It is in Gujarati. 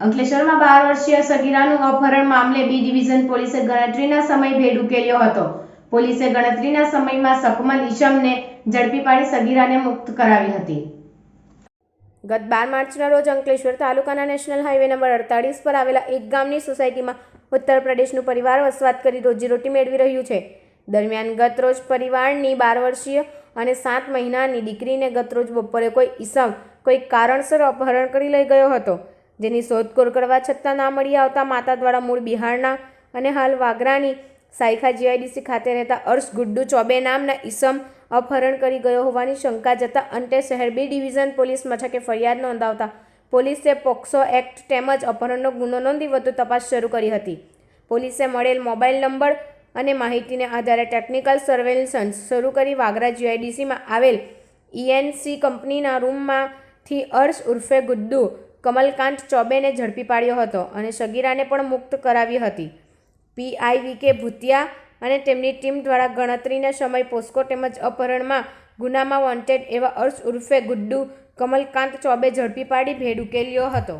અંકલેશ્વરમાં બાર વર્ષીય સગીરાનું અપહરણ મામલે બી ડિવિઝન પોલીસે ગણતરીના સમય ભેદ ઉકેલ્યો હતો. પોલીસે ગણતરીના સમયમાં શકમલ ઈશમને ઝડપી પાડી સગીરાને મુક્ત કરાવી હતી. ગત બાર માર્ચના રોજ અંકલેશ્વર તાલુકાના નેશનલ હાઈવે નંબર અડતાળીસ પર આવેલા એક ગામની સોસાયટીમાં ઉત્તર પ્રદેશનું પરિવાર વસવાટ કરી રોજીરોટી મેળવી રહ્યું છે. દરમિયાન ગત રોજ પરિવારની બાર વર્ષીય અને સાત મહિનાની દીકરીને ગતરોજ બપોરે કોઈ ઈસમ, કોઈ કારણસર અપહરણ કરી લઈ ગયો હતો. જેની શોધખોળ કરવા છતાં ના મળી આવતા માતા દ્વારા મૂળ બિહારના અને હાલ વાગરાની સાયખા જીઆઈડીસી ખાતે રહેતા અર્શ ગુડ્ડુ ચોબે નામના ઈસમ અપહરણ કરી ગયો હોવાની શંકા જતા અંતે શહેર બી ડિવિઝન પોલીસ મથકે ફરિયાદ નોંધાવતા પોલીસે પોક્સો એક્ટ તેમજ અપહરણનો ગુનો નોંધી વધુ તપાસ શરૂ કરી હતી. પોલીસે મળેલ મોબાઈલ નંબર અને માહિતીને આધારે ટેકનિકલ સર્વેલન્સ શરૂ કરી વાગરા જીઆઈડીસીમાં આવેલ ઈએનસી કંપનીના રૂમમાંથી અર્શ ઉર્ફે ગુડ્ડુ કમલકાંત ચોબેને ઝડપી પાડ્યો હતો અને સગીરાને પણ મુક્ત કરાવી હતી. પીઆઈ વીકે ભૂતિયા અને તેમની ટીમ દ્વારા ગણતરીના સમય પોસ્કો તેમજ અપહરણમાં ગુનામાં વોન્ટેડ એવા અર્શ ઉર્ફે ગુડ્ડુ કમલકાંત ચોબે ઝડપી પાડી ભેડ ઉકેલ્યો હતો.